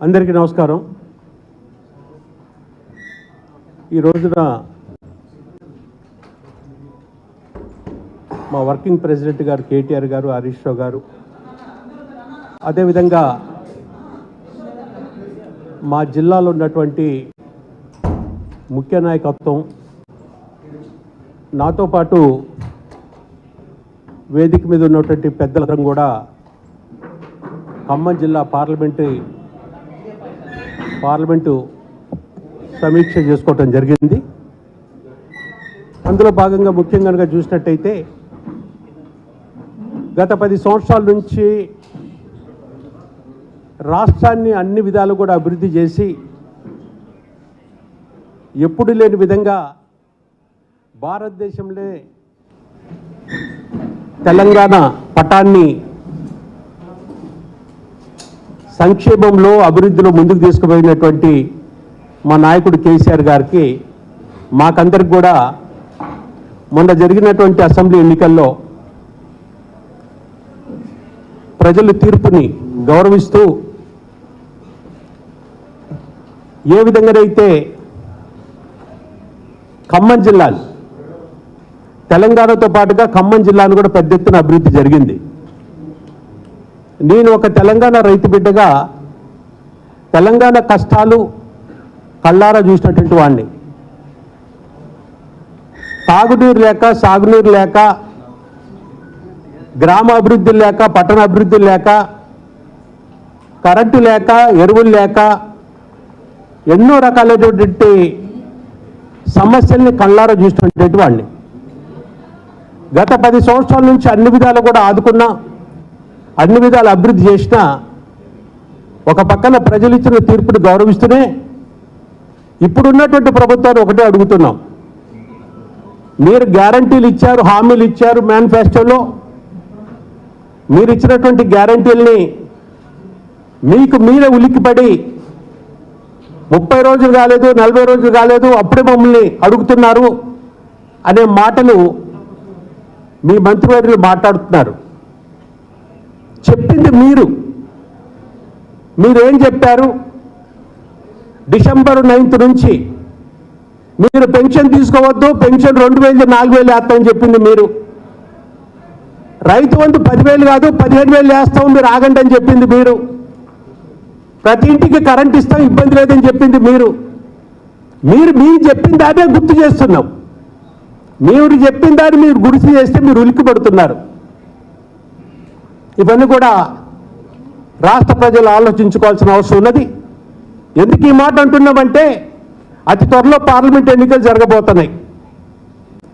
అందరికీ నమస్కారం. ఈ రోజున మా వర్కింగ్ ప్రెసిడెంట్ గారు కేటీఆర్ గారు హరీష్ రావు గారు అదేవిధంగా మా జిల్లాలో ఉన్నటువంటి ముఖ్య నాయకత్వం నాతో పాటు వేదిక మీద ఉన్నటువంటి పెద్దలందరం కూడా ఖమ్మం జిల్లా పార్లమెంటరీ పార్లమెంటు సమీక్ష చేసుకోవటం జరిగింది. అందులో భాగంగా ముఖ్యంగా కనుక చూసినట్టయితే గత పది సంవత్సరాల నుంచి రాష్ట్రాన్ని అన్ని విధాలు కూడా అభివృద్ధి చేసి ఎప్పుడు లేని విధంగా భారతదేశంలో తెలంగాణ పటాన్ని సంక్షేమంలో అభివృద్ధిలో ముందుకు తీసుకుపోయినటువంటి మా నాయకుడు కేసీఆర్ గారికి మాకందరికి కూడా మొన్న జరిగినటువంటి అసెంబ్లీ ఎన్నికల్లో ప్రజల తీర్పుని గౌరవిస్తూ ఏ విధంగానైతే ఖమ్మం జిల్లాలు తెలంగాణతో పాటుగా ఖమ్మం జిల్లాను కూడా పెద్ద ఎత్తున అభివృద్ధి జరిగింది. నేను ఒక తెలంగాణ రైతు బిడ్డగా తెలంగాణ కష్టాలు కళ్ళారా చూసినటువంటి వాడిని తాగునీరు లేక సాగునీరు లేక గ్రామ అభివృద్ధి లేక పట్టణ అభివృద్ధి లేక కరెంటు లేక ఎరువులు లేక ఎన్నో రకాలైనటువంటి సమస్యల్ని కళ్ళారా చూసినటువంటి వాడిని గత పది సంవత్సరాల నుంచి అన్ని విధాలు కూడా ఆదుకున్నా అన్ని విధాలు అభివృద్ధి చేసినా ఒక పక్కన ప్రజలు ఇచ్చిన తీర్పుని గౌరవిస్తూనే ఇప్పుడున్నటువంటి ప్రభుత్వాన్ని ఒకటే అడుగుతున్నాం. మీరు గ్యారంటీలు ఇచ్చారు హామీలు ఇచ్చారు మేనిఫెస్టోలో. మీరు ఇచ్చినటువంటి గ్యారంటీల్ని మీకు మీరే ఉలిక్కిపడి ముప్పై రోజులు కాలేదు నలభై రోజులు కాలేదు అప్పుడే మమ్మల్ని అడుగుతున్నారు అనే మాటలు మీ మంత్రివర్యులు మాట్లాడుతున్నారు. చెప్పింది మీరు. మీరేం చెప్పారు? డిసెంబర్ నైన్త్ నుంచి మీరు పెన్షన్ తీసుకోవద్దు పెన్షన్ రెండు వేలు నాలుగు వేలు వేస్తామని చెప్పింది మీరు. రైతు వంతు పదివేలు కాదు పదిహేను వేలు వేస్తాం మీరు ఆగండి అని చెప్పింది మీరు. ప్రతి ఇంటికి కరెంట్ ఇస్తాం ఇబ్బంది లేదని చెప్పింది మీరు. మీరు మీరు చెప్పిన దానే గుర్తు చేస్తున్నాం. మీరు చెప్పిన దాన్ని మీరు గుర్తు చేస్తే మీరు ఉలిక్కి పడుతున్నారు ఇవన్నీ కూడా రాష్ట్ర ప్రజలు ఆలోచించుకోవాల్సిన అవసరం ఉన్నది. ఎందుకు ఈ మాట అంటున్నామంటే అతి త్వరలో పార్లమెంట్ ఎన్నికలు జరగబోతున్నాయి.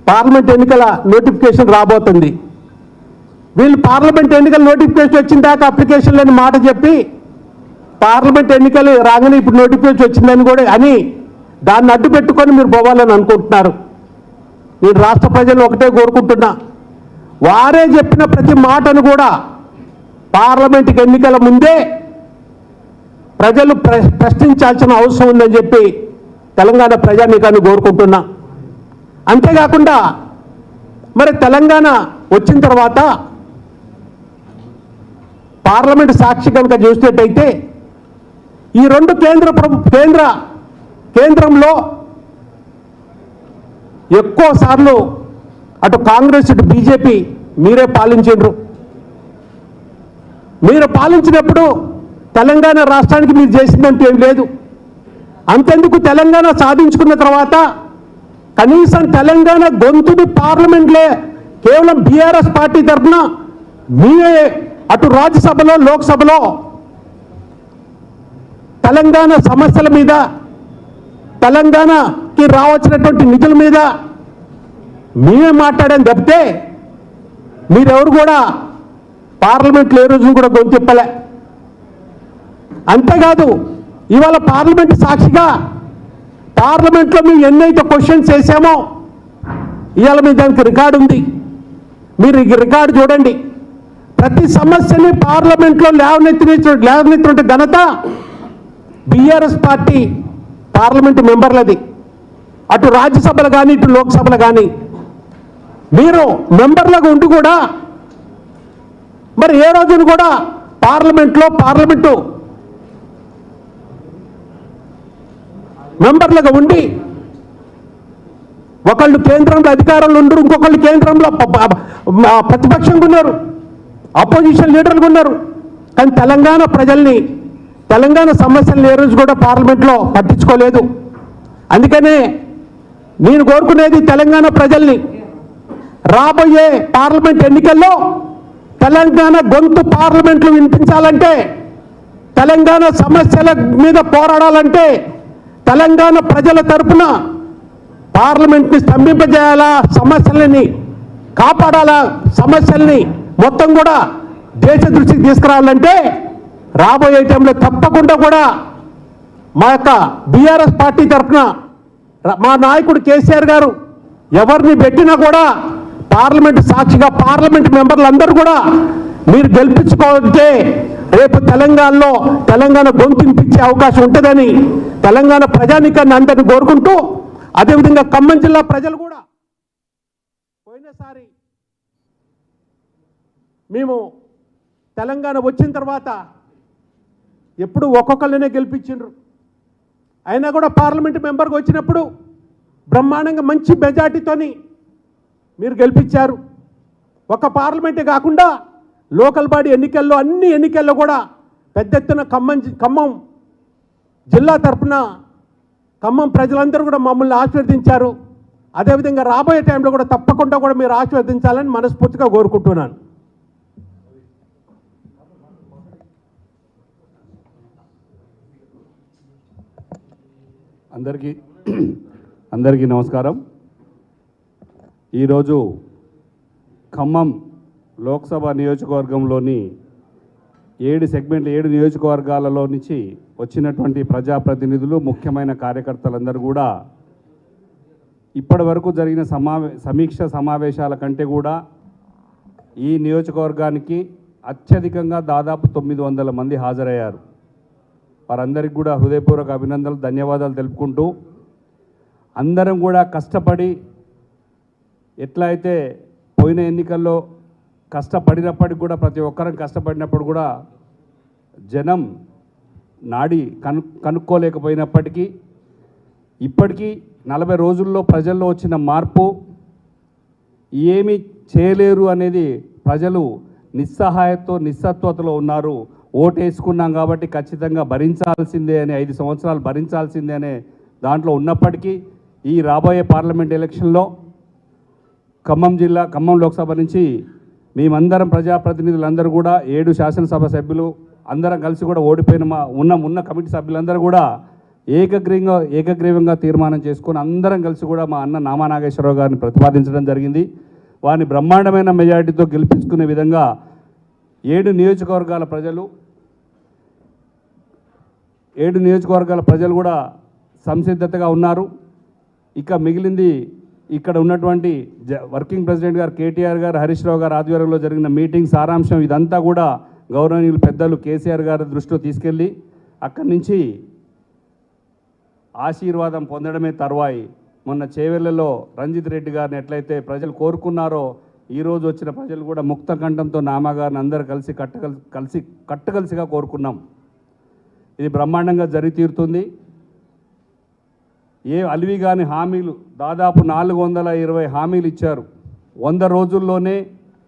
పార్లమెంట్ ఎన్నికల నోటిఫికేషన్ రాబోతుంది. వీళ్ళు పార్లమెంట్ ఎన్నికల నోటిఫికేషన్ వచ్చిన దాకా అప్లికేషన్ లేని మాట చెప్పి పార్లమెంట్ ఎన్నికలు రాగానే ఇప్పుడు నోటిఫికేషన్ వచ్చిందని కూడా అని దాన్ని అడ్డు పెట్టుకొని మీరు పోవాలని అనుకుంటున్నారు. నేను రాష్ట్ర ప్రజలు ఒకటే కోరుకుంటున్నా. వారే చెప్పిన ప్రతి మాటను కూడా పార్లమెంట్కి ఎన్నికల ముందే ప్రజలు ప్ర ప్రశ్నించాల్సిన అవసరం ఉందని చెప్పి తెలంగాణ ప్రజానీకాన్ని కోరుకుంటున్నా. అంతేకాకుండా మరి తెలంగాణ వచ్చిన తర్వాత పార్లమెంట్ సాక్షి కనుక చూసినట్టయితే ఈ రెండు కేంద్ర కేంద్ర కేంద్రంలో ఎక్కువసార్లు అటు కాంగ్రెస్ ఇటు బీజేపీ మీరే పాలించిండ్రు. మీరు పాలించినప్పుడు తెలంగాణ రాష్ట్రానికి మీరు చేసిందంటూ ఏం లేదు. అంతెందుకు తెలంగాణ సాధించుకున్న తర్వాత కనీసం తెలంగాణ గొంతుని పార్లమెంట్లే కేవలం బీఆర్ఎస్ పార్టీ తరఫున మీరే అటు రాజ్యసభలో లోక్సభలో తెలంగాణ సమస్యల మీద తెలంగాణకి రావాల్సినటువంటి నిధుల మీద మేమే మాట్లాడాం తప్పితే మీరెవరు కూడా పార్లమెంట్లో ఏ రోజు కూడా గొంతిప్పలే అంతేకాదు ఇవాళ పార్లమెంట్ సాక్షిగా పార్లమెంట్లో మేము ఎన్నైతే క్వశ్చన్స్ వేసామో ఇవాళ మీ దానికి రికార్డు ఉంది. మీరు రికార్డు చూడండి. ప్రతి సమస్యని పార్లమెంట్లో లేవనెత్తిన లేవనెత్తినటువంటి ఘనత బీఆర్ఎస్ పార్టీ పార్లమెంటు మెంబర్లది. అటు రాజ్యసభలు కానీ ఇటు లోక్సభలు కానీ మీరు మెంబర్లుగా ఉండి కూడా మరి ఏ రోజున కూడా పార్లమెంట్లో పార్లమెంటు మెంబర్లుగా ఉండి ఒకళ్ళు కేంద్రంలో అధికారంలో ఉండరు ఇంకొకళ్ళు కేంద్రంలో ప్రతిపక్షంగా ఉన్నారు అపోజిషన్ లీడర్లు ఉన్నారు. కానీ తెలంగాణ ప్రజల్ని తెలంగాణ సమస్యలను ఏ రోజు కూడా పార్లమెంట్లో పట్టించుకోలేదు. అందుకనే నేను కోరుకునేది తెలంగాణ ప్రజల్ని రాబోయే పార్లమెంట్ ఎన్నికల్లో తెలంగాణ గొంతు పార్లమెంట్లు వినిపించాలంటే తెలంగాణ సమస్యల మీద పోరాడాలంటే తెలంగాణ ప్రజల తరపున పార్లమెంట్ని స్తంభింపజేయాలా సమస్యలని కాపాడాలా సమస్యల్ని మొత్తం కూడా దేశ దృష్టికి తీసుకురావాలంటే రాబోయే టైంలో తప్పకుండా కూడా మా యొక్క బీఆర్ఎస్ పార్టీ తరఫున మా నాయకుడు కేసీఆర్ గారు ఎవరిని పెట్టినా కూడా పార్లమెంట్ సాక్షిగా పార్లమెంట్ మెంబర్లు అందరూ కూడా మీరు గెలిపించుకుంటే రేపు తెలంగాణలో తెలంగాణ గొంతునిపించే అవకాశం ఉంటుందని తెలంగాణ ప్రజానికాన్ని అందరిని కోరుకుంటూ అదేవిధంగా ఖమ్మం జిల్లా ప్రజలు కూడా పోయినసారి మేము తెలంగాణ వచ్చిన తర్వాత ఎప్పుడు ఒక్కొక్కరినే గెలిపించిండ్రు. అయినా కూడా పార్లమెంట్ మెంబర్గా వచ్చినప్పుడు బ్రహ్మాండంగా మంచి మెజార్టీతోని మీరు గెలిపించారు. ఒక పార్లమెంటే కాకుండా లోకల్ బాడీ ఎన్నికల్లో అన్ని ఎన్నికల్లో కూడా పెద్ద ఎత్తున ఖమ్మం ఖమ్మం జిల్లా తరఫున ఖమ్మం ప్రజలందరూ కూడా మమ్మల్ని ఆశీర్వదించారు. అదేవిధంగా రాబోయే టైంలో కూడా తప్పకుండా కూడా మీరు ఆశీర్వదించాలని మనస్ఫూర్తిగా కోరుకుంటున్నాను. అందరికీ అందరికీ నమస్కారం. ఈరోజు ఖమ్మం లోక్సభ నియోజకవర్గంలోని ఏడు సెగ్మెంట్ ఏడు నియోజకవర్గాలలో నుంచి వచ్చినటువంటి ప్రజాప్రతినిధులు ముఖ్యమైన కార్యకర్తలందరూ కూడా ఇప్పటి వరకు జరిగిన సమావే సమీక్ష సమావేశాల కంటే కూడా ఈ నియోజకవర్గానికి అత్యధికంగా దాదాపు తొమ్మిది వందల మంది హాజరయ్యారు. వారందరికీ కూడా హృదయపూర్వక అభినందనలు ధన్యవాదాలు తెలుపుకుంటూ అందరం కూడా కష్టపడి ఎట్లా అయితే పోయిన ఎన్నికల్లో కష్టపడినప్పటికి కూడా ప్రతి ఒక్కరం కష్టపడినప్పుడు కూడా జనం నాడి కను కనుక్కోలేకపోయినప్పటికీ ఇప్పటికీ నలభై రోజుల్లో ప్రజల్లో వచ్చిన మార్పు ఏమి చేయలేరు అనేది ప్రజలు నిస్సహాయతో నిస్సత్వతలో ఉన్నారు. ఓటేసుకున్నాం కాబట్టి ఖచ్చితంగా భరించాల్సిందే అని ఐదు సంవత్సరాలు భరించాల్సిందే అనే దాంట్లో ఉన్నప్పటికీ ఈ రాబోయే పార్లమెంట్ ఎలక్షన్లో ఖమ్మం జిల్లా ఖమ్మం లోక్సభ నుంచి మేమందరం ప్రజాప్రతినిధులందరూ కూడా ఏడు శాసనసభ సభ్యులు అందరం కలిసి కూడా ఓడిపోయిన మా ఉన్న ఉన్న కమిటీ సభ్యులందరూ కూడా ఏకగ్రీవంగా ఏకగ్రీవంగా తీర్మానం చేసుకొని అందరం కలిసి కూడా మా అన్న నామానాగేశ్వరరావు గారిని ప్రతిపాదించడం జరిగింది. వారిని బ్రహ్మాండమైన మెజారిటీతో గెలిపించుకునే విధంగా ఏడు నియోజకవర్గాల ప్రజలు ఏడు నియోజకవర్గాల ప్రజలు కూడా సంసిద్ధతగా ఉన్నారు. ఇక మిగిలింది ఇక్కడ ఉన్నటువంటి జ వర్కింగ్ ప్రెసిడెంట్ గారు కేటీఆర్ గారు హరీష్ రావు గారు ఆధ్వర్యంలో జరిగిన మీటింగ్ సారాంశం ఇదంతా కూడా గౌరవనీయులు పెద్దలు కేసీఆర్ గారి దృష్టిలో తీసుకెళ్ళి అక్కడి నుంచి ఆశీర్వాదం పొందడమే తర్వాయి. మొన్న చేవెళ్ళలో రంజిత్ రెడ్డి గారిని ఎట్లయితే ప్రజలు కోరుకున్నారో ఈరోజు వచ్చిన ప్రజలు కూడా ముక్త కంఠంతో నామాగారిని అందరూ కలిసి కట్టకల్ కలిసి కట్టకలిసిగా కోరుకున్నాం. ఇది బ్రహ్మాండంగా జరిగి తీరుతుంది. ఏ అలివి కాని హామీలు దాదాపు నాలుగు వందల ఇరవై హామీలు ఇచ్చారు. వంద రోజుల్లోనే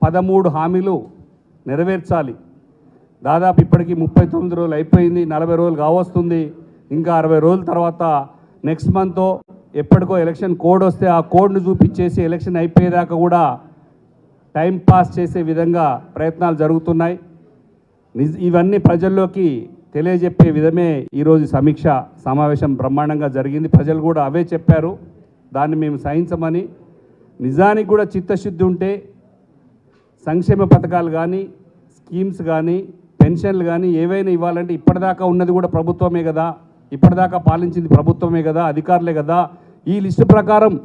పదమూడు హామీలు నెరవేర్చాలి. దాదాపు ఇప్పటికి ముప్పై తొమ్మిది రోజులు అయిపోయింది నలభై రోజులు కావస్తుంది. ఇంకా అరవై రోజుల తర్వాత నెక్స్ట్ మంత్తో ఎప్పటికో ఎలక్షన్ కోడ్ వస్తే ఆ కోడ్ను చూపించేసి ఎలక్షన్ అయిపోయేదాకా కూడా టైం పాస్ చేసే విధంగా ప్రయత్నాలు జరుగుతున్నాయి. ఇవన్నీ ప్రజల్లోకి తెలియజెప్పే విధమే ఈరోజు సమీక్ష సమావేశం బ్రహ్మాండంగా జరిగింది. ప్రజలు కూడా అవే చెప్పారు. దాన్ని మేము సహించమని నిజానికి కూడా చిత్తశుద్ధి ఉంటే సంక్షేమ పథకాలు కానీ స్కీమ్స్ కానీ పెన్షన్లు కానీ ఏవైనా ఇవ్వాలంటే ఇప్పటిదాకా ఉన్నది కూడా ప్రభుత్వమే కదా. ఇప్పటిదాకా పాలించింది ప్రభుత్వమే కదా అధికారులే కదా. ఈ లిస్టు ప్రకారం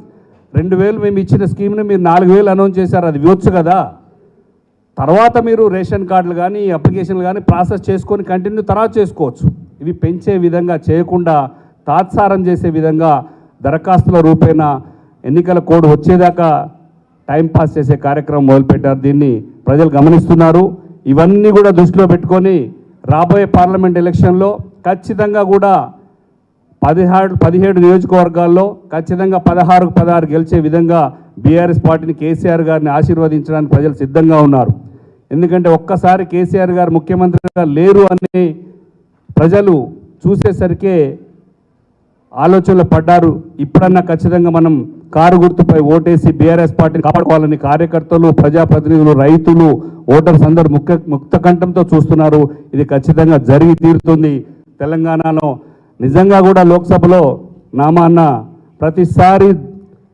రెండు వేలు మేము ఇచ్చిన స్కీమ్ని మీరు నాలుగు వేలు అనౌన్స్ చేశారు. అది ఇవ్వచ్చు కదా. తర్వాత మీరు రేషన్ కార్డులు కానీ అప్లికేషన్లు కానీ ప్రాసెస్ చేసుకొని కంటిన్యూ తర్వాత చేసుకోవచ్చు. ఇవి పెంచే విధంగా చేయకుండా తాత్సారం చేసే విధంగా దరఖాస్తుల రూపేణ ఎన్నికల కోడ్ వచ్చేదాకా టైంపాస్ చేసే కార్యక్రమం మొదలుపెట్టారు. దీన్ని ప్రజలు గమనిస్తున్నారు. ఇవన్నీ కూడా దృష్టిలో పెట్టుకొని రాబోయే పార్లమెంట్ ఎలక్షన్లో ఖచ్చితంగా కూడా పదిహేడు పదిహేడు నియోజకవర్గాల్లో ఖచ్చితంగా పదహారుకు పదహారు గెలిచే విధంగా బీఆర్ఎస్ పార్టీని కేసీఆర్ గారిని ఆశీర్వదించడానికి ప్రజలు సిద్ధంగా ఉన్నారు. ఎందుకంటే ఒక్కసారి కేసీఆర్ గారు ముఖ్యమంత్రిగా లేరు అని ప్రజలు చూసేసరికే ఆలోచనలు పడ్డారు. ఇప్పుడన్నా ఖచ్చితంగా మనం కారు గుర్తుపై ఓటేసి బీఆర్ఎస్ పార్టీని కాపాడుకోవాలని కార్యకర్తలు ప్రజాప్రతినిధులు రైతులు ఓటర్స్ అందరూ ముఖ్య ముక్త కంఠంతో చూస్తున్నారు. ఇది ఖచ్చితంగా జరిగి తీరుతుంది. తెలంగాణలో నిజంగా కూడా లోక్సభలో నామాన్న ప్రతిసారి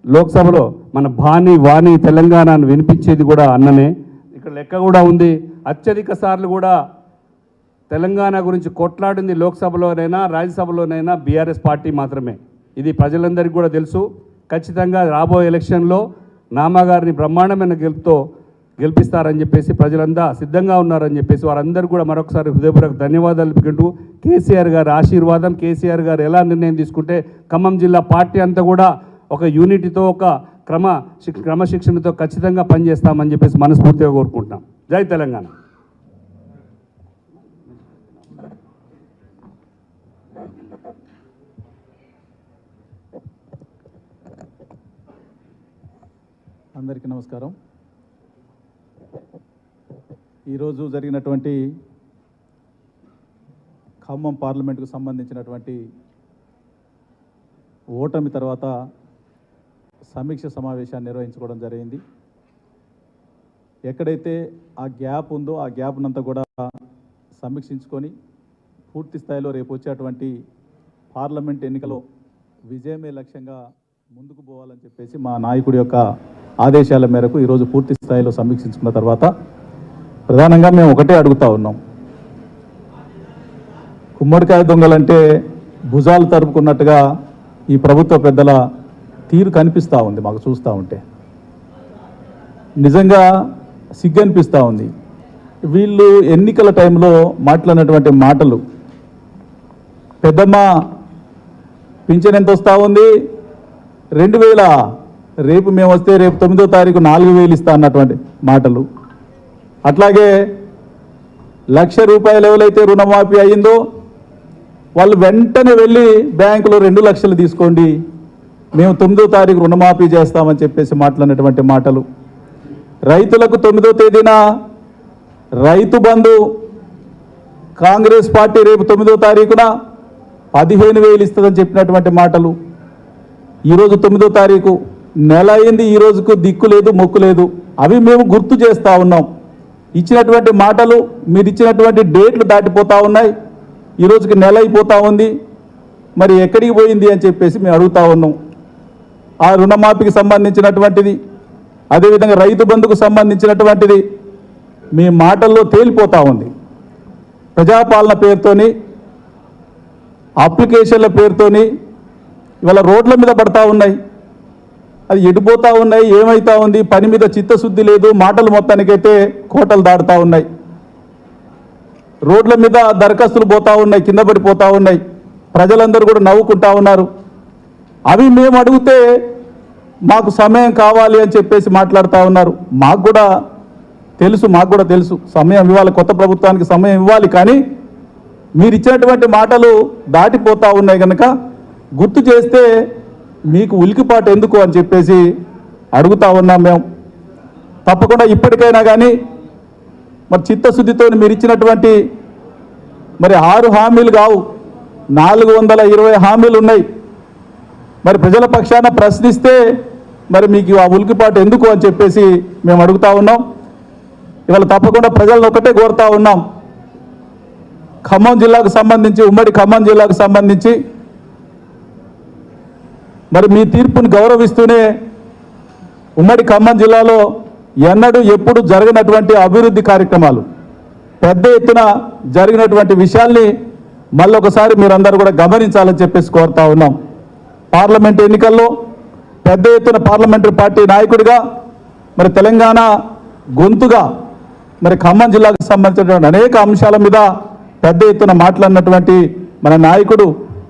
లోక్సభలో మన భాని వాణి తెలంగాణను వినిపించేది కూడా అన్ననే ఇక్కడ లెక్క కూడా ఉంది. అత్యధిక సార్లు కూడా తెలంగాణ గురించి కొట్లాడింది లోక్సభలోనైనా రాజ్యసభలోనైనా బీఆర్ఎస్ పార్టీ మాత్రమే. ఇది ప్రజలందరికీ కూడా తెలుసు. ఖచ్చితంగా రాబోయే ఎలక్షన్లో నామగారిని బ్రహ్మాండమైన గెలుపుతో గెలిపిస్తారని చెప్పేసి ప్రజలంతా సిద్ధంగా ఉన్నారని చెప్పేసి వారందరూ కూడా మరొకసారి హృదయపూర్వక ధన్యవాదాలు తెలుపుకుంటూ కేసీఆర్ గారి ఆశీర్వాదం కేసీఆర్ గారు ఎలా నిర్ణయం తీసుకుంటే ఖమ్మం జిల్లా పార్టీ అంతా కూడా ఒక యూనిటీతో ఒక క్రమ క్రమశిక్షణతో ఖచ్చితంగా పనిచేస్తామని చెప్పేసి మనస్ఫూర్తిగా కోరుకుంటున్నాం. జై తెలంగాణ. అందరికీ నమస్కారం. ఈరోజు జరిగినటువంటి ఖమ్మం పార్లమెంటుకు సంబంధించినటువంటి ఓటమి తర్వాత సమీక్ష సమావేశాన్ని నిర్వహించుకోవడం జరిగింది. ఎక్కడైతే ఆ గ్యాప్ ఉందో ఆ గ్యాప్నంతా కూడా సమీక్షించుకొని పూర్తి స్థాయిలో రేపు వచ్చేటువంటి పార్లమెంట్ ఎన్నికలో విజయమే లక్ష్యంగా ముందుకు పోవాలని చెప్పేసి మా నాయకుడి యొక్క ఆదేశాల మేరకు ఈరోజు పూర్తి స్థాయిలో సమీక్షించుకున్న తర్వాత ప్రధానంగా మేము ఒకటే అడుగుతా ఉన్నాం. గుమ్మడికాయ దొంగలంటే భుజాలు తరుపుకున్నట్టుగా ఈ ప్రభుత్వ పెద్దల తీరు కనిపిస్తూ ఉంది మాకు చూస్తూ ఉంటే. నిజంగా సిగ్గు అనిపిస్తూ ఉంది. వీళ్ళు ఎన్నికల టైంలో మాట్లాడినటువంటి మాటలు పెద్దమ్మ పింఛన్ ఎంత వస్తూ ఉంది? రెండు వేల రేపు మేము వస్తే రేపు తొమ్మిదో తారీఖు నాలుగు వేలు ఇస్తా అన్నటువంటి మాటలు. అట్లాగే లక్ష రూపాయలు ఎవరైతే రుణమాఫీ అయ్యిందో వాళ్ళు వెంటనే వెళ్ళి బ్యాంకులో రెండు లక్షలు తీసుకోండి. మేము తొమ్మిదో తారీఖు రుణమాఫీ చేస్తామని చెప్పేసి మాట్లాడినటువంటి మాటలు. రైతులకు తొమ్మిదో తేదీన రైతు బంధు కాంగ్రెస్ పార్టీ రేపు తొమ్మిదో తారీఖున పదిహేను వేలు ఇస్తుందని చెప్పినటువంటి మాటలు. ఈరోజు తొమ్మిదో తారీఖు నెల అయింది ఈ రోజుకు దిక్కు లేదు మొక్కు లేదు. అవి మేము గుర్తు చేస్తూ ఉన్నాం. ఇచ్చినటువంటి మాటలు మీరు ఇచ్చినటువంటి డేట్లు దాటిపోతూ ఉన్నాయి. ఈ రోజుకి నెల అయిపోతూ ఉంది. మరి ఎక్కడికి పోయింది అని చెప్పేసి మేము అడుగుతా ఉన్నాం. ఆ రుణమాఫీకి సంబంధించినటువంటిది అదేవిధంగా రైతు బంధుకు సంబంధించినటువంటిది మీ మాటల్లో తేలిపోతూ ఉంది. ప్రజాపాలన పేరుతోని అప్లికేషన్ల పేరుతోని ఇవాళ రోడ్ల మీద పడతా ఉన్నాయి. అది ఎడిపోతూ ఉన్నాయి ఏమవుతా ఉంది పని మీద చిత్తశుద్ధి లేదు మాటలు మొత్తానికైతే కోటలు దాడుతూ ఉన్నాయి. రోడ్ల మీద దరఖాస్తులు పోతూ ఉన్నాయి కింద పడిపోతూ ఉన్నాయి. ప్రజలందరూ కూడా నవ్వుకుంటా ఉన్నారు. అవి మేము అడిగితే మాకు సమయం కావాలి అని చెప్పేసి మాట్లాడుతూ ఉన్నారు. మాకు కూడా తెలుసు మాకు కూడా తెలుసు. సమయం ఇవ్వాలి కొత్త ప్రభుత్వానికి సమయం ఇవ్వాలి కానీ మీరు ఇచ్చినటువంటి మాటలు దాటిపోతూ ఉన్నాయి కనుక గుర్తు చేస్తే మీకు ఉలికిపాటు ఎందుకు అని చెప్పేసి అడుగుతా ఉన్నాం మేము. తప్పకుండా ఇప్పటికైనా కానీ మరి చిత్తశుద్ధితో మీరు ఇచ్చినటువంటి మరి ఆరు హామీలు కావు. నాలుగు వందల ఇరవై హామీలు ఉన్నాయి. మరి ప్రజల పక్షాన ప్రశ్నిస్తే మరి మీకు ఆ ఉలికిపాటు ఎందుకు అని చెప్పేసి మేము అడుగుతా ఉన్నాం. ఇవాళ తప్పకుండా ప్రజలను ఒకటే కోరుతా ఉన్నాం. ఖమ్మం జిల్లాకు సంబంధించి ఉమ్మడి ఖమ్మం జిల్లాకు సంబంధించి మరి మీ తీర్పుని గౌరవిస్తూనే ఉమ్మడి ఖమ్మం జిల్లాలో ఎన్నడూ ఎప్పుడు జరగనటువంటి అభివృద్ధి కార్యక్రమాలు పెద్ద ఎత్తున జరిగినటువంటి విషయాల్ని మళ్ళొకసారి మీరందరూ కూడా గమనించాలని చెప్పేసి కోరుతా ఉన్నాం. పార్లమెంట్ ఎన్నికల్లో పెద్ద ఎత్తున పార్లమెంటరీ పార్టీ నాయకుడిగా మరి తెలంగాణ గొంతుగా మరి ఖమ్మం జిల్లాకు సంబంధించినటువంటి అనేక అంశాల మీద పెద్ద ఎత్తున మాట్లాడినటువంటి మన నాయకుడు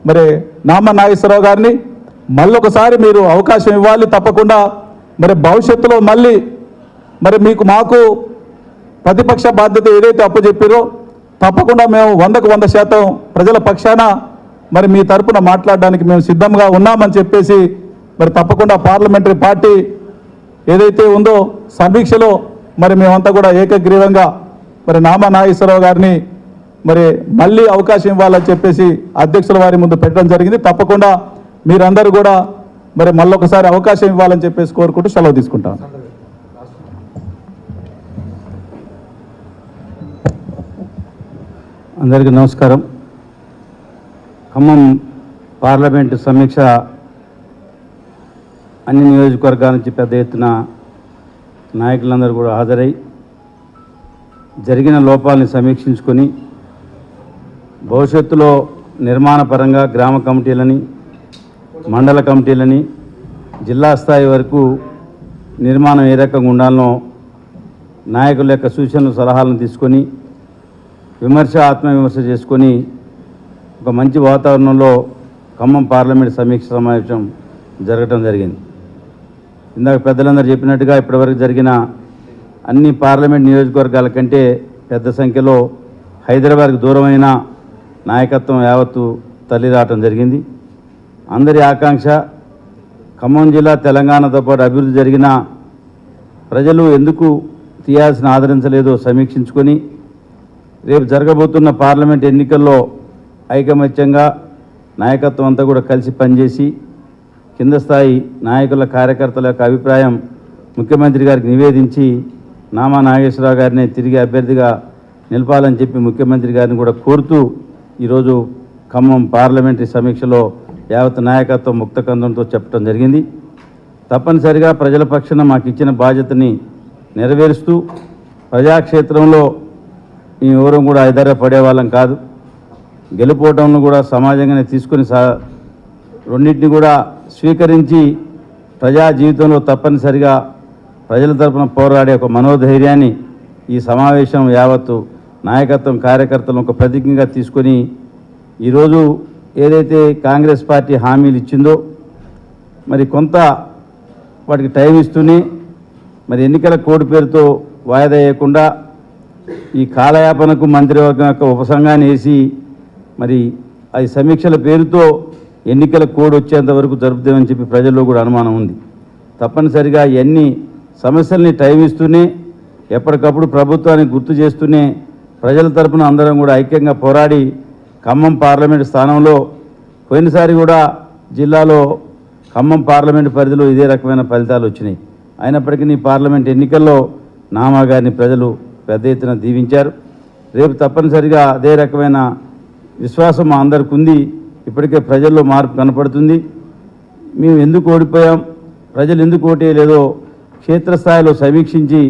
మరి నామ నాగేశ్వరరావు గారిని మళ్ళొకసారి మీరు అవకాశం ఇవ్వాలి తప్పకుండా. మరి భవిష్యత్తులో మళ్ళీ మరి మీకు మాకు ప్రతిపక్ష బాధ్యత ఏదైతే అప్పచెప్పారో తప్పకుండా మేము వందకు వంద శాతం ప్రజల పక్షాన మరి మీ తరపున మాట్లాడడానికి మేము సిద్ధంగా ఉన్నామని చెప్పేసి మరి తప్పకుండా పార్లమెంటరీ పార్టీ ఏదైతే ఉందో సమీక్షలో మరి మేమంతా కూడా ఏకగ్రీవంగా మరి నామా నాగేశ్వరరావు గారిని మరి మళ్ళీ అవకాశం ఇవ్వాలని చెప్పేసి అధ్యక్షుల వారి ముందు పెట్టడం జరిగింది. తప్పకుండా మీరందరూ కూడా మరి మళ్ళొకసారి అవకాశం ఇవ్వాలని చెప్పేసి కోరుకుంటూ సెలవు తీసుకుంటాను అందరికీ నమస్కారం. ఖమ్మం పార్లమెంటు సమీక్ష అన్ని నియోజకవర్గాల నుంచి పెద్ద ఎత్తున నాయకులందరూ కూడా హాజరై జరిగిన లోపాలని సమీక్షించుకొని భవిష్యత్తులో నిర్మాణపరంగా గ్రామ కమిటీలని మండల కమిటీలని జిల్లా స్థాయి వరకు నిర్మాణం ఏ రకంగా ఉండాలనో నాయకుల యొక్క సూచనలు సలహాలను తీసుకొని విమర్శ ఆత్మవిమర్శ చేసుకొని ఒక మంచి వాతావరణంలో ఖమ్మం పార్లమెంట్ సమీక్ష సమావేశం జరగటం జరిగింది. ఇందాక పెద్దలందరూ చెప్పినట్టుగా ఇప్పటివరకు జరిగిన అన్ని పార్లమెంట్ నియోజకవర్గాల కంటే పెద్ద సంఖ్యలో హైదరాబాద్కు దూరమైన నాయకత్వం యావత్తు తల్లి రావటం జరిగింది. అందరి ఆకాంక్ష ఖమ్మం జిల్లా తెలంగాణతో పాటు అభివృద్ధి జరిగిన ప్రజలు ఎందుకు తీయాల్సిన ఆదరించలేదో సమీక్షించుకొని రేపు జరగబోతున్న పార్లమెంట్ ఎన్నికల్లో ఐకమత్యంగా నాయకత్వం అంతా కూడా కలిసి పనిచేసి కింద స్థాయి నాయకుల కార్యకర్తల యొక్క అభిప్రాయం ముఖ్యమంత్రి గారికి నివేదించి నామా నాగేశ్వరరావు గారిని తిరిగి అభ్యర్థిగా నిలపాలని చెప్పి ముఖ్యమంత్రి గారిని కూడా కోరుతూ ఈరోజు ఖమ్మం పార్లమెంటరీ సమీక్షలో యావత్ నాయకత్వం ముక్తకందంతో చెప్పడం జరిగింది. తప్పనిసరిగా ప్రజల పక్షాన మాకు ఇచ్చిన బాధ్యతని నెరవేరుస్తూ ప్రజాక్షేత్రంలో మేము ఎవరం కూడా ఆధారపడే వాళ్ళం కాదు. గెలుపోవటంను కూడా సమాజంగానే తీసుకుని సా రెండింటిని కూడా స్వీకరించి ప్రజా జీవితంలో తప్పనిసరిగా ప్రజల తరపున పోరాడే ఒక మనోధైర్యాన్ని ఈ సమావేశం యావత్తు నాయకత్వం కార్యకర్తలను ఒక ప్రతిజ్ఞగా తీసుకొని ఈరోజు ఏదైతే కాంగ్రెస్ పార్టీ హామీలు ఇచ్చిందో మరి కొంత వాటికి టైం ఇస్తూనే మరి ఎన్నికల కోడ్ పేరుతో వాయిదా వేయకుండా ఈ కాలయాపనకు మంత్రివర్గం యొక్క ఉపసంగాన్ని వేసి మరి అది సమీక్షల పేరుతో ఎన్నికల కోడ్ వచ్చేంత వరకు జరుపుతామని చెప్పి ప్రజల్లో కూడా అనుమానం ఉంది. తప్పనిసరిగా ఇవన్నీ సమస్యల్ని టైం ఇస్తూనే ఎప్పటికప్పుడు ప్రభుత్వాన్ని గుర్తు చేస్తూనే ప్రజల తరపున అందరం కూడా ఐక్యంగా పోరాడి ఖమ్మం పార్లమెంట్ స్థానంలో పోయినసారి కూడా జిల్లాలో ఖమ్మం పార్లమెంట్ పరిధిలో ఇదే రకమైన ఫలితాలు వచ్చినాయి. అయినప్పటికీ ఈ పార్లమెంట్ ఎన్నికల్లో నామా గారిని ప్రజలు పెద్ద ఎత్తున దీవించారు. రేపు తప్పనిసరిగా అదే రకమైన విశ్వాసం మా అందరికి ఉంది. ఇప్పటికే ప్రజల్లో మార్పు కనపడుతుంది. మేము ఎందుకు ఓడిపోయాం? ప్రజలు ఎందుకు ఓటేయలేదో క్షేత్రస్థాయిలో సమీక్షించి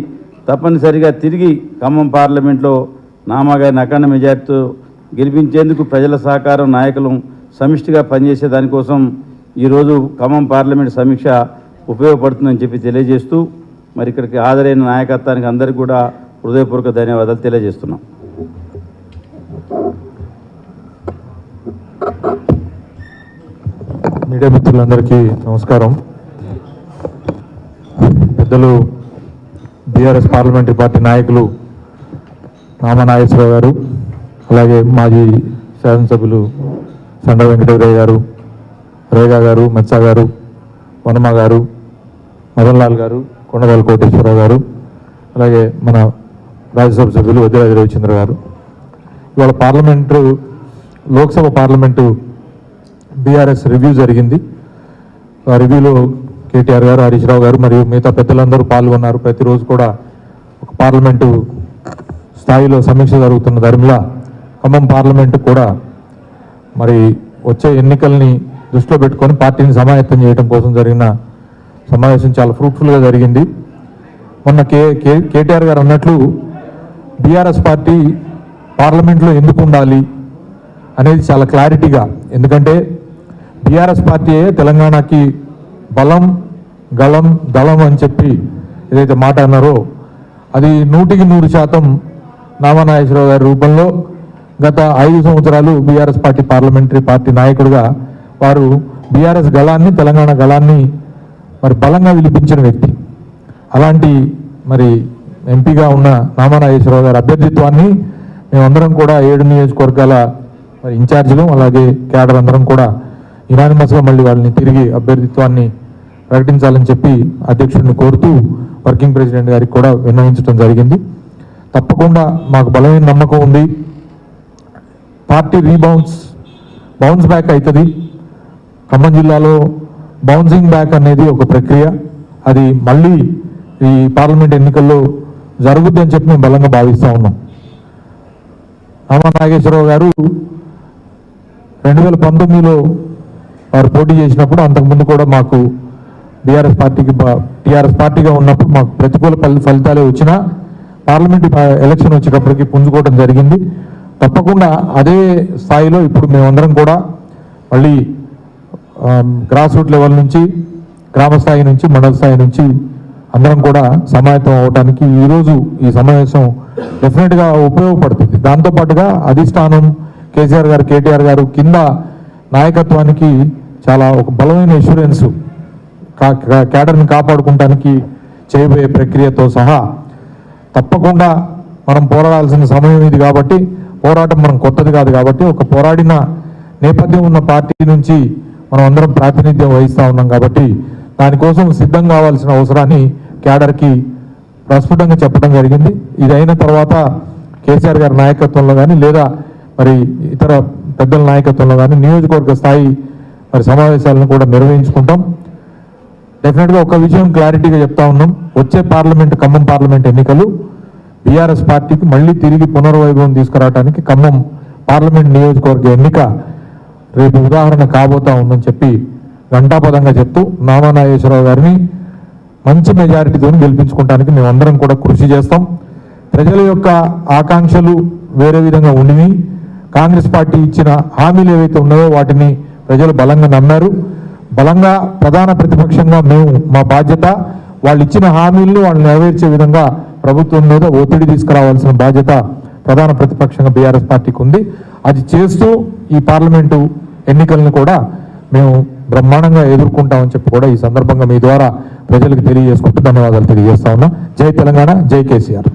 తప్పనిసరిగా తిరిగి ఖమ్మం పార్లమెంట్లో నామాగారిని అఖండ మెజార్టీతో గెలిపించేందుకు ప్రజల సహకారం నాయకులు సమిష్టిగా పనిచేసే దానికోసం ఈరోజు ఖమ్మం పార్లమెంట్ సమీక్ష ఉపయోగపడుతుందని చెప్పి తెలియజేస్తూ మరి ఇక్కడికి హాజరైన నాయకత్వానికి అందరికీ కూడా హృదయపూర్వక ధన్యవాదాలు తెలియజేస్తున్నాం. మీడియా మిత్రులందరికీ నమస్కారం. పెద్దలు బీఆర్ఎస్ పార్లమెంటరీ పార్టీ నాయకులు రామనాగేశ్వరరావు గారు అలాగే మాజీ శాసనసభ్యులు సండ వెంకటేశ్వరయ్య గారు రేగా గారు మెత్సా గారు వనమ గారు మదన్లాల్ గారు కొండవేల కోటేశ్వరరావు గారు అలాగే మన రాజ్యసభ సభ్యులు వద్యరాజ రవిచంద్ర గారు. ఇవాళ parliament Lok Sabha parliament BRS review జరిగింది. ఆ రివ్యూలో కేటీఆర్ గారు హరీష్ రావు గారు మరియు మిగతా పెద్దలందరూ పాల్గొన్నారు. ప్రతిరోజు కూడా ఒక పార్లమెంటు స్థాయిలో సమీక్ష జరుగుతున్న ధర్మిలా ఖమ్మం పార్లమెంటు కూడా మరి వచ్చే ఎన్నికల్ని దృష్టిలో పెట్టుకొని పార్టీని సమాయత్తం చేయడం కోసం జరిగిన సమావేశం చాలా ఫ్రూట్ఫుల్గా జరిగింది. మొన్న కే కే కేటీఆర్ గారు అన్నట్లు బీఆర్ఎస్ పార్టీ పార్లమెంట్లో ఎందుకు ఉండాలి అనేది చాలా క్లారిటీగా ఎందుకంటే టీఆర్ఎస్ పార్టీయే తెలంగాణకి బలం గళం దళం అని చెప్పి ఏదైతే మాట అన్నారో అది నూటికి నూరు శాతం నామానాగేశ్వరరావు గారి రూపంలో గత ఐదు సంవత్సరాలు బీఆర్ఎస్ పార్టీ పార్లమెంటరీ పార్టీ నాయకుడిగా వారు బీఆర్ఎస్ గళాన్ని తెలంగాణ గళాన్ని మరి బలంగా విలిపించిన వ్యక్తి. అలాంటి మరి ఎంపీగా ఉన్న నామానాగేశ్వరరావు గారి అభ్యర్థిత్వాన్ని మేమందరం కూడా ఏడు నియోజకవర్గాల మరి ఇన్ఛార్జీలు అలాగే క్యాడర్ అందరం కూడా యునానిమస్గా మళ్ళీ వాళ్ళని తిరిగి అభ్యర్థిత్వాన్ని ప్రకటించాలని చెప్పి అధ్యక్షుడిని కోరుతూ వర్కింగ్ ప్రెసిడెంట్ గారికి కూడా విన్నవించడం జరిగింది. తప్పకుండా మాకు బలమైన నమ్మకం ఉంది. పార్టీ రీబౌన్స్ బౌన్స్ బ్యాక్ అవుతుంది ఖమ్మం జిల్లాలో బౌన్సింగ్ బ్యాక్ అనేది ఒక ప్రక్రియ. అది మళ్ళీ ఈ పార్లమెంట్ ఎన్నికల్లో జరుగుద్ది అని చెప్పి మేము బలంగా భావిస్తూ ఉన్నాం. రామ నాగేశ్వరరావు గారు రెండు వేల పంతొమ్మిదిలో వారు పోటీ చేసినప్పుడు అంతకుముందు కూడా మాకు బీఆర్ఎస్ పార్టీకి టీఆర్ఎస్ పార్టీగా ఉన్నప్పుడు మాకు ప్రతికూల ఫలితాలే వచ్చినా పార్లమెంట్ ఎలక్షన్ వచ్చేటప్పటికి పుంజుకోవడం జరిగింది. తప్పకుండా అదే స్థాయిలో ఇప్పుడు మేమందరం కూడా మళ్ళీ గ్రాస్ రూట్ లెవెల్ నుంచి గ్రామ స్థాయి నుంచి మండల స్థాయి నుంచి అందరం కూడా సమాయత్తం అవడానికి ఈరోజు ఈ సమావేశం డెఫినెట్గా ఉపయోగపడుతుంది. దాంతోపాటుగా అధిష్టానం కేసీఆర్ గారు కేటీఆర్ గారు కింద నాయకత్వానికి చాలా ఒక బలమైన ఇన్సూరెన్స్ క్యాడర్ని కాపాడుకోవటానికి చేయబోయే ప్రక్రియతో సహా తప్పకుండా మనం పోరాడాల్సిన సమయం ఇది కాబట్టి పోరాటం మనం కొత్తది కాదు కాబట్టి ఒక పోరాడిన నేపథ్యం ఉన్న పార్టీ నుంచి మనం అందరం ప్రాతినిధ్యం వహిస్తూ ఉన్నాం కాబట్టి దానికోసం సిద్ధం కావాల్సిన అవసరాన్ని క్యాడర్కి ప్రస్ఫుటంగా చెప్పడం జరిగింది. ఇది అయిన తర్వాత కేసీఆర్ గారి నాయకత్వంలో కానీ లేదా మరి ఇతర పెద్దల నాయకత్వంలో కానీ నియోజకవర్గ స్థాయి మరి సమావేశాలను కూడా నిర్వహించుకుంటాం. డెఫినెట్గా ఒక విషయం క్లారిటీగా చెప్తా ఉన్నాం. వచ్చే పార్లమెంట్ ఖమ్మం పార్లమెంట్ ఎన్నికలు బీఆర్ఎస్ పార్టీకి మళ్ళీ తిరిగి పునర్వైభవం తీసుకురావడానికి ఖమ్మం పార్లమెంట్ నియోజకవర్గ ఎన్నిక రేపు ఉదాహరణ కాబోతా ఉందని చెప్పి ఘంటాపదంగా చెప్తూ నామానాగేశ్వరరావు గారిని మంచి మెజారిటీతో గెలిపించుకోవడానికి మేమందరం కూడా కృషి చేస్తాం. ప్రజల యొక్క ఆకాంక్షలు వేరే విధంగా ఉండివి కాంగ్రెస్ పార్టీ ఇచ్చిన హామీలు ఏవైతే ఉన్నాయో వాటిని ప్రజలు బలంగా నమ్మారు. బలంగా ప్రధాన ప్రతిపక్షంగా మేము మా బాధ్యత వాళ్ళు ఇచ్చిన హామీలను వాళ్ళు నెరవేర్చే విధంగా ప్రభుత్వం మీద ఒత్తిడి తీసుకురావాల్సిన బాధ్యత ప్రధాన ప్రతిపక్షంగా బీఆర్ఎస్ పార్టీకి ఉంది. అది చేస్తూ ఈ పార్లమెంటు ఎన్నికలను కూడా మేము బ్రహ్మాండంగా ఎదుర్కొంటామని చెప్పి కూడా ఈ సందర్భంగా మీ ద్వారా ప్రజలకు తెలియజేసుకుంటూ ధన్యవాదాలు తెలియజేస్తా ఉన్నా. జై తెలంగాణ జై కేసీఆర్.